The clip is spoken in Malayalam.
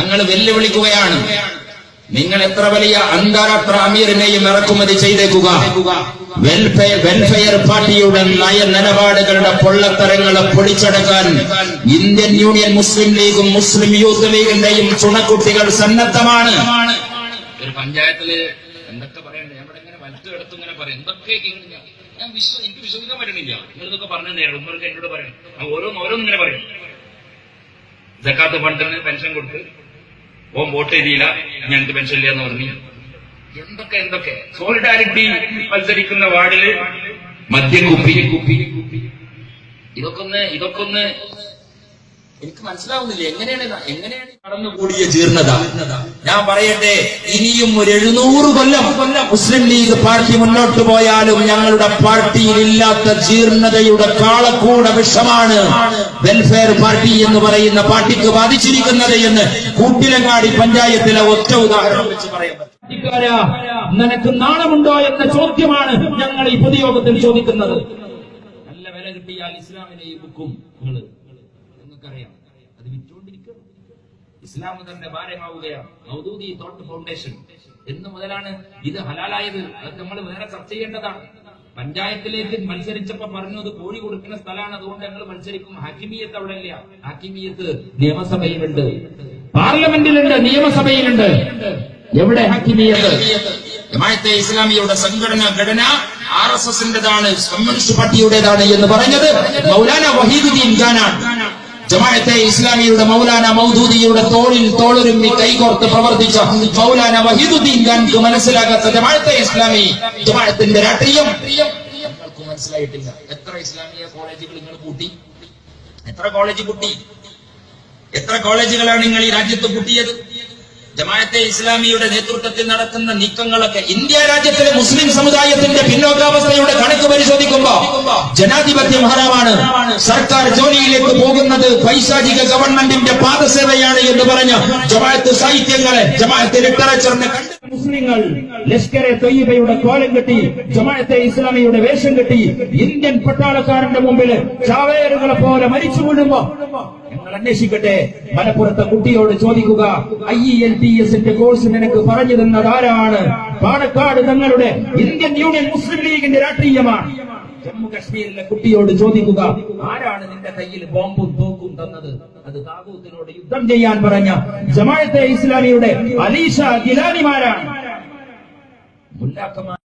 ഞങ്ങൾ വെല്ലുവിളിക്കുകയാണ്. നിങ്ങൾ എത്ര വലിയ അന്താരാഷ്ട്ര അമീറിനെയും ഇറക്കുമതി ചെയ്തേക്കുക. വെൽഫെയർ വെൽഫെയർ പാർട്ടിയുടെ നയ നിലപാടുകളുടെ പൊള്ളത്തരങ്ങളെ പൊളിച്ചടക്കാൻ ഇന്ത്യൻ യൂണിയൻ മുസ്ലിം ലീഗും മുസ്ലിം യൂത്ത് ലീഗിന്റെയും ചുണക്കുട്ടികൾ സന്നദ്ധമാണ്. ഒരു പഞ്ചായത്തിൽ എന്തൊക്കെ പറയണ്ടേ? ഞാൻ ഇങ്ങനെ വലത്തു കിടത്തും ഇങ്ങനെ പറയും. എന്തൊക്കെ ഞാൻ- വിശ്വ എനിക്ക് വിശ്വസിക്കാൻ പറ്റണില്ല. നിങ്ങൾ ഇതൊക്കെ പറഞ്ഞു നേരം ഉമ്മർക്ക് എന്നോട് പറയണം ഓരോന്ന് ഓരോന്നിങ്ങനെ പറയും. ജക്കാത്ത് ഫണ്ടിന് പെൻഷൻ കൊടുത്ത് ഓൻ വോട്ട് ചെയ്തില്ല ഞങ്ങൾക്ക് പെൻഷൻ ഇല്ല എന്ന് പറഞ്ഞു. എന്തൊക്കെ എന്തൊക്കെ? സോളിഡാരിറ്റി മത്സരിക്കുന്ന വാർഡിൽ മദ്യക്കുപ്പി കുപ്പി. ഇതൊക്കെ ഒന്ന് ഇതൊക്കെ ഒന്ന് എനിക്ക് മനസ്സിലാവുന്നില്ല. എങ്ങനെയാണ് എങ്ങനെയാണ് കടന്നുകൂടിയ ജീർണത ഞാൻ പറയട്ടെ ഇനിയും ഒരു എഴുന്നൂറ് കൊല്ലം കൊല്ലം മുസ്ലിം ലീഗ് പാർട്ടി മുന്നോട്ട് പോയാലും ഞങ്ങളുടെ പാർട്ടിയിൽ ഇല്ലാത്ത ജീർണതയുടെ കാളക്കൂട വിഷമാണ് വെൽഫെയർ പാർട്ടി എന്ന് പറയുന്ന പാർട്ടിക്ക് ബാധിച്ചിരിക്കുന്നത് എന്ന് കൂട്ടിലങ്ങാടി പഞ്ചായത്തിലെ ഒറ്റ ഉദാഹരണം വെച്ച് പാർട്ടിക്കാരാ, നിനക്ക് നാണമുണ്ടോ എന്ന ചോദ്യമാണ് ഞങ്ങൾ ഈ പൊതുയോഗത്തിൽ ചോദിക്കുന്നത്. നല്ല വില കിട്ടിയാൽ ഇസ്ലാമിനെ ബുക്കും നിങ്ങൾ നിങ്ങൾക്കറിയാം അത് വിറ്റുകൊണ്ടിരിക്കുകയാണ് ഇസ്ലാം തന്നെ ഭാരമാവുകയാണ്. മൗദൂദി തോട്ട് ഫൗണ്ടേഷൻ എന്ന് മുതലാണ് ഇത് ഹലാലായത്. അത് നമ്മൾ വേറെ ചർച്ച ചെയ്യേണ്ടതാണ്. പഞ്ചായത്തിലേക്ക് മത്സരിച്ചപ്പോ പറഞ്ഞു അത് കോഴി കൊടുക്കുന്ന സ്ഥലമാണ്. അതുകൊണ്ട് ഞങ്ങൾ മത്സരിക്കും. ഹാക്കിമീയത്ത് അവിടെ ഇല്ല. ഹാക്കിമീയത്ത് നിയമസഭയിലുണ്ട്. പാർലമെന്റിലുണ്ട്. നിയമസഭയിലുണ്ട്. എവിടെ ഹാക്കിമീയത്ത്? ജമാഅത്തെ ഇസ്ലാമിയുടെ സംഘടന ഘടന ആർ എസ് എസിന്റേതാണ്. കമ്മ്യൂണിസ്റ്റ് പാർട്ടിയുടേതാണ് എന്ന് പറഞ്ഞത് മൗലാന വഹീദുദ്ദീൻ ഖാനാണ്. ജമാഅത്തെ ഇസ്ലാമിയുടെ മൗലാന മൗദൂദിയുടെ തോളിൽ തോളുരുമ്മി കൈകോർത്ത് പ്രവർത്തിച്ച മൗലാന വഹീദുദ്ദീൻ ഖാൻക്ക് മനസ്സിലാകാത്ത ജമാഅത്തെ ഇസ്ലാമി ജമാഅത്തിന്റെ രാഷ്ട്രീയം. മനസ്സിലായിട്ടില്ല. എത്ര ഇസ്ലാമിക കോളേജുകൾ നിങ്ങൾ കൂട്ടി? എത്ര കോളേജ് കൂട്ടി? എത്ര കോളേജുകളാണ് നിങ്ങൾ ഈ രാജ്യത്ത് കൂട്ടിയത്? ജമാഅത്തെ ഇസ്ലാമിയുടെ നേതൃത്വത്തിൽ നടക്കുന്ന നീക്കങ്ങളൊക്കെ ഇന്ത്യ രാജ്യത്തിലെ മുസ്ലിം സമുദായത്തിന്റെ പിന്നോക്കാവസ്ഥയുടെ കണക്ക് പരിശോധിക്കുമ്പോ ജനാധിപത്യം ഹറാമാണ് സർക്കാർ ജോലിയിലേക്ക് പോകുന്നത് പൈശാചിക ഗവൺമെന്റിന്റെ പാദസേവയാണ് എന്ന് പറഞ്ഞ ജമാഅത്ത് സാഹിത്യങ്ങളെ ജമാഅത്ത് ലിറ്ററേച്ചറിനെ കണ്ട് മുസ്ലിങ്ങൾ ലഷ്കരെ തൊയ്യബയുടെ കോലം കെട്ടി ജമാഅത്തെ ഇസ്ലാമിയുടെ വേഷം കെട്ടി ഇന്ത്യൻ പട്ടാളക്കാരന്റെ മുമ്പിൽ ചാവേറുകളെ പോലെ മരിച്ചു വീഴുമ്പോ ഞങ്ങൾ അന്വേഷിക്കട്ടെ. മലപ്പുറത്തെ കുട്ടിയോട് ചോദിക്കുക ഐ എൽ ടി എസിന്റെ കോഴ്സ് നിനക്ക് പറഞ്ഞു തന്നത് ആരാണ്? പാണക്കാട് തങ്ങളുടെ ഇന്ത്യൻ യൂണിയൻ മുസ്ലിം ലീഗിന്റെ രാഷ്ട്രീയമാണ്. ജമ്മു കശ്മീരിലെ കുട്ടിയോട് ചോദിക്കുക ആരാണ് നിന്റെ കയ്യിൽ ബോംബും തോക്കും തന്നത്? അത് താകൂത്തിനോട് യുദ്ധം ചെയ്യാൻ പറഞ്ഞ ജമാഅത്തെ ഇസ്ലാമിയുടെ അലീഷ ഗിലാനിമാരാണ്. മുല്ലാക്കന്മാർ